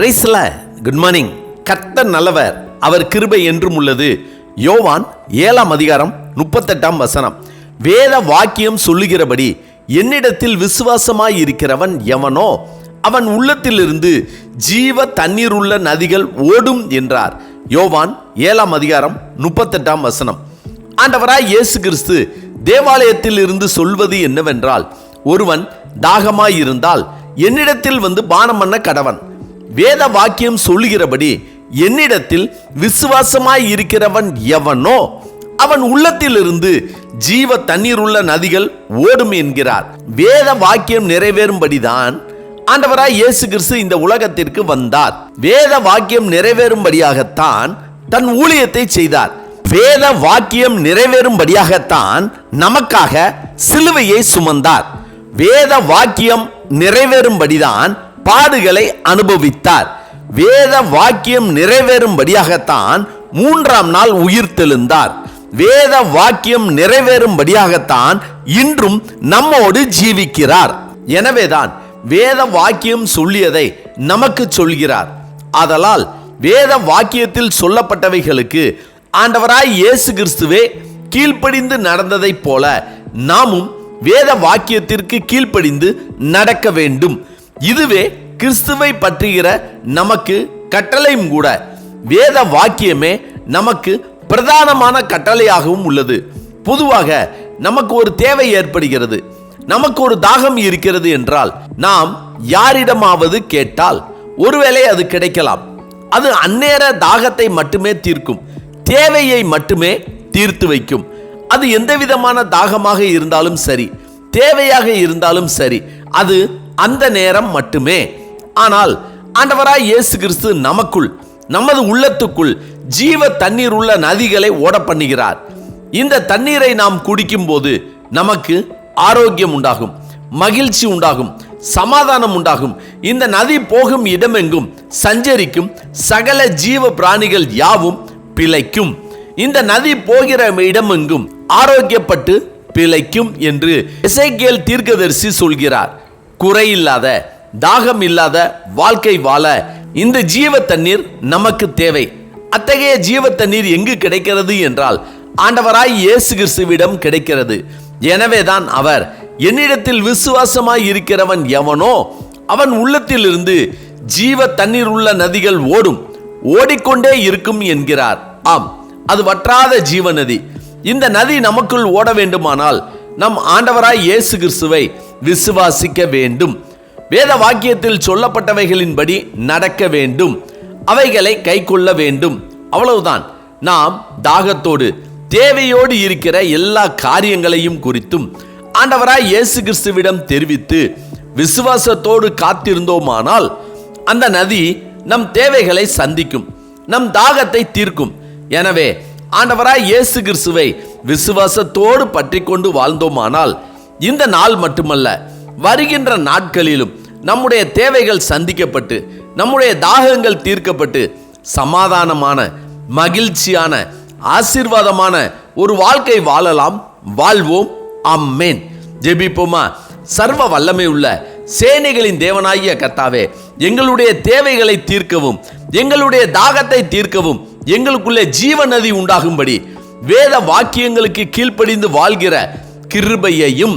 பிரைஸ்ல. Good morning கர்த்தர் நல்லவர் அவர் கிருபை என்றும் உள்ளது. யோவான் ஏழாம் அதிகாரம் முப்பத்தெட்டாம் வசனம். வேத வாக்கியம் சொல்லுகிறபடி என்னிடத்தில் விசுவாசமாய் இருக்கிறவன் எவனோ அவன் உள்ளத்திலிருந்து ஜீவ தண்ணீர் உள்ள நதிகள் ஓடும் என்றார். யோவான் ஏழாம் அதிகாரம் முப்பத்தெட்டாம் வசனம். ஆண்டவராய் இயேசு கிறிஸ்து தேவாலயத்தில் இருந்து சொல்வது என்னவென்றால் ஒருவன் தாகமாய் இருந்தால் என்னிடத்தில் வந்து பானம் பண்ண கடவன். வேத வாக்கியம் சொல்லுகிறபடி என்னிடத்தில் விசுவாசமாய் இருக்கிறவன் எவனோ அவன் உள்ளத்திலிருந்து ஜீவ தண்ணீர் உள்ள நதிகள் ஓடும் என்கிறார். வேத வாக்கியம் நிறைவேறும்படிதான் ஆண்டவராய் இயேசு கிறிஸ்து இந்த உலகத்திற்கு வந்தார். வேத வாக்கியம் நிறைவேறும்படியாகத்தான் தன் ஊழியத்தை செய்தார். வேத வாக்கியம் நிறைவேறும்படியாகத்தான் நமக்காக சிலுவையை சுமந்தார். வேத வாக்கியம் நிறைவேறும்படிதான் பாடுகளை அனுபவித்தார். வேத வாக்கியம் நிறைவேறும்படியாகத்தான் மூன்றாம் நாள் உயிர்த்தெழுந்தார் வேத வாக்கியம் நிறைவேறும்படியாகத்தான் இன்றும் நம்மோடு ஜீவிக்கிறார். எனவேதான் வேத வாக்கியம் சொல்லியதை நமக்கு சொல்கிறார். ஆதலால் வேத வாக்கியத்தில் சொல்லப்பட்டவைகளுக்கு ஆண்டவராய் இயேசு கிறிஸ்துவே கீழ்ப்படிந்து நடந்ததைப் போல நாமும் வேத வாக்கியத்திற்கு கீழ்ப்படிந்து நடக்க வேண்டும். இதுவே கிறிஸ்துவை பற்றுகிற நமக்கு கட்டளையும் கூட. வேத வாக்கியமே நமக்கு பிரதானமான கட்டளையாகவும் உள்ளது. பொதுவாக நமக்கு ஒரு தேவை ஏற்படுகிறது. நமக்கு ஒரு தாகம் இருக்கிறது என்றால் நாம் யாரிடமாவது கேட்டால் ஒருவேளை அது கிடைக்கலாம். அது அந்நேர தாகத்தை மட்டுமே தீர்க்கும். தேவையை மட்டுமே தீர்த்து வைக்கும். அது எந்த விதமான தாகமாக இருந்தாலும் சரி தேவையாக இருந்தாலும் சரி அது அந்த நேரம் மட்டுமே. ஆனால் ஆண்டவராய் இயேசு கிறிஸ்து நமக்குள் நமது உள்ளத்துக்குள் ஜீவ தண்ணீர் உள்ள நதிகளை ஓட பண்ணுகிறார். இந்த தண்ணீரை நாம் குடிக்கும்போது நமக்கு ஆரோக்கியம் உண்டாகும் மகிழ்ச்சி உண்டாகும் சமாதானம் உண்டாகும். இந்த நதி போகும் இடமெங்கும் சஞ்சரிக்கும் சகல ஜீவ பிராணிகள் யாவும் பிழைக்கும். இந்த நதி போகிற இடமெங்கும் ஆரோக்கியப்பட்டு பிழைக்கும் என்று இசைக்கேல் தீர்க்கதரிசி சொல்கிறார். குறையில்லாத தாகம் இல்லாத வாழ்க்கை வாழ இந்த ஜீவ தண்ணீர் நமக்கு தேவை. அத்தகைய ஜீவ தண்ணீர் எங்கு கிடைக்கிறது என்றால் ஆண்டவராய் இயேசு கிறிஸ்துவிடம் கிடைக்கிறது. எனவேதான் அவர் என்னிடத்தில் விசுவாசமாய் இருக்கிறவன் எவனோ அவன் உள்ளத்திலிருந்து ஜீவ தண்ணீர் உள்ள நதிகள் ஓடும் ஓடிக்கொண்டே இருக்கும் என்கிறார். ஆம் அது வற்றாத ஜீவ நதி இந்த நதி நமக்குள் ஓட வேண்டுமானால் நம் ஆண்டவராய் இயேசு கிறிஸ்துவை விசுவாசிக்க வேண்டும். வேத வாக்கியத்தில் சொல்லப்பட்டவைகளின்படி நடக்க வேண்டும். அவைகளை கைக்கொள்ள வேண்டும். அவ்வளவுதான். நாம் தாகத்தோடு தேவையோடு இருக்கிற எல்லா காரியங்களையும் குறித்தும் ஆண்டவராய் இயேசு கிறிஸ்துவிடம் தெரிவித்து விசுவாசத்தோடு காத்திருந்தோமானால் அந்த நதி நம் தேவைகளை சந்திக்கும் நம் தாகத்தை தீர்க்கும். எனவே ஆண்டவராய் இயேசு கிறிஸ்துவை விசுவாசத்தோடு பற்றி கொண்டு வாழ்ந்தோமானால் இந்த நாள் மட்டுமல்ல வருகின்ற நாட்களிலும் நம்முடைய தேவைகள் சந்திக்கப்பட்டு நம்முடைய தாகங்கள் தீர்க்கப்பட்டு சமாதானமான மகிழ்ச்சியான ஆசீர்வாதமான ஒரு வாழ்க்கை வாழலாம். வாழ்வோம். அம்மேன் ஜெபிப்போமா? சர்வ வல்லமை உள்ள சேனைகளின் தேவனாகிய கர்த்தாவே எங்களுடைய தேவைகளை தீர்க்கவும் எங்களுடைய தாகத்தை தீர்க்கவும் எங்களுக்குள்ளே ஜீவ நதி உண்டாகும்படி வேத வாக்கியங்களுக்கு கீழ்ப்படிந்து வாழ்கிற கிருபையையும்